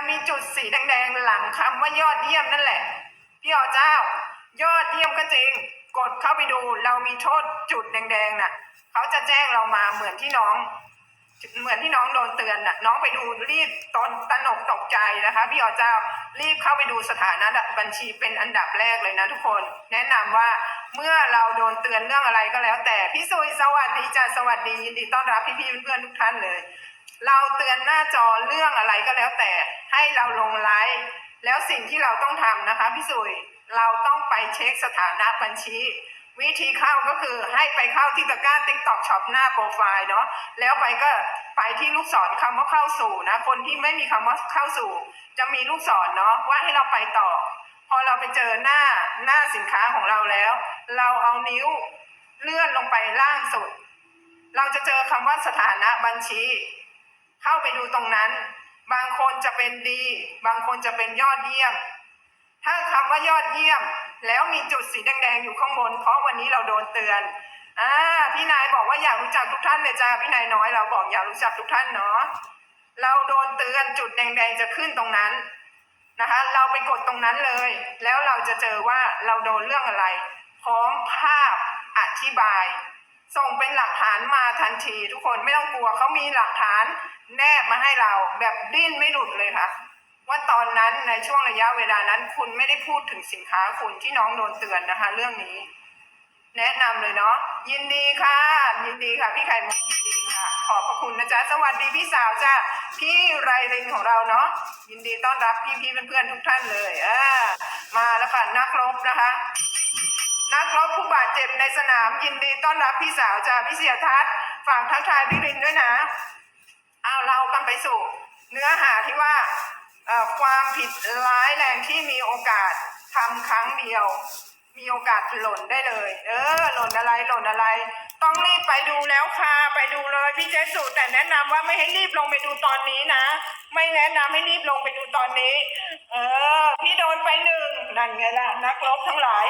จะมีจุดสีแดงๆหลังคำว่ายอดเยี่ยมนั่นแหละ พี่อ๋อเจ้า ยอดเยี่ยมก็จริง กดเข้าไปดูเรามีโทษจุดแดงๆน่ะเขาจะแจ้งเรามาเหมือนที่น้อง เหมือนที่น้องโดนเตือนน่ะ น้องไปดูรีบตอนตนกตกใจนะคะ พี่อ๋อเจ้ารีบเข้าไปดูสถานะบัญชีเป็นอันดับแรกเลยนะทุกคน แนะนำว่าเมื่อเราโดนเตือนเรื่องอะไรก็แล้ว แต่พี่ซุยสวัสดีจ้าสวัสดียินดีต้อนรับพี่ๆเพื่อนๆทุกท่านเลย เราเตือนหน้าจอเรื่องอะไรก็แล้วแต่ให้เราลงไลฟ์แล้วสิ่งที่เราต้องทำนะคะพี่สุยเราต้องไปเช็คสถานะบัญชี วิธีเข้าก็คือให้ไปเข้าที่ตะกร้า TikTok Shop หน้าโปรไฟล์เนาะแล้วไปก็ไปที่ลูกศรคำว่าเข้าสู่นะ คนที่ไม่มีคำว่าเข้าสู่ จะมีลูกศรเนาะว่าให้เราไปต่อ พอเราไปเจอหน้าหน้าสินค้าของเราแล้ว เราเอานิ้วเลื่อนลงไปล่างสุด เราจะเจอคำว่าสถานะบัญชี ไปดูตรงนั้น บางคนจะเป็นดี บางคนจะเป็นยอดเยี่ยม ถ้าคำว่ายอดเยี่ยม แล้วมีจุดสีแดงๆอยู่ข้างบน เพราะวันนี้เราโดนเตือนอ่าพี่นายบอกว่าอยากรู้จักทุกท่านเลยจ้าพี่นายน้อยเราบอกอยากรู้จักทุกท่านเนาะเราโดนเตือนจุดแดงๆจะขึ้นตรงนั้นนะคะ เราไปกดตรงนั้นเลย แล้วเราจะเจอว่าเราโดนเรื่องอะไร พร้อมภาพอธิบาย ส่งเป็นหลักฐานมาทันทีทุกคนไม่ต้องกลัวเขามีหลักฐานแนบมาให้เราแบบดิ้นไม่หลุดเลยค่ะ ว่าตอนนั้นในช่วงระยะเวลานั้นคุณไม่ได้พูดถึงสินค้าคุณที่น้องโดนเตือนนะคะ เรื่องนี้ แนะนำเลยเนาะยินดีค่ะ ยินดีค่ะ พี่ไข่มุกยินดีค่ะ ขอบพระคุณนะจ๊ะสวัสดีพี่สาวจ้าพี่ไรรินของเราเนาะยินดีต้อนรับพี่พี่ๆเพื่อนๆทุกท่านเลยอ่ามาแล้วค่ะนักรบนะคะ นักรบผู้บาดเจ็บในสนามยินดีต้อนรับพี่สาวจาพี่เสียทัศน์ฝากทักทายพี่รินด้วยนะ เอาเรากันไปสู่ เนื้อหาที่ว่าความผิดร้ายแรงที่มีโอกาสทำครั้งเดียว มีโอกาสหล่นได้เลย เออ หล่นอะไรหล่นอะไร ต้องรีบไปดูแล้วค่ะไปดูเลยพี่เจสุแต่แนะนำว่าไม่ให้รีบลงไปดูตอนนี้นะ ไม่แนะนำให้รีบลงไปดูตอนนี้ เออ พี่โดนไปหนึ่งนั่นไงล่ะนักรบทั้งหลาย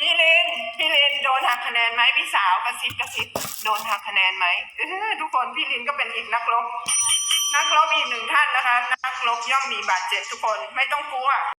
พี่เลนพี่เลนโดนหักคะแนนไหมพี่สาวกระซิบกระซิบโดนหักคะแนนไหมเออทุกคนพี่ลินก็เป็นอีกนักรบนักรบอีกหนึ่งท่านนะคะ นักรบย่อมมีบาดเจ็บทุกคนไม่ต้องกลัว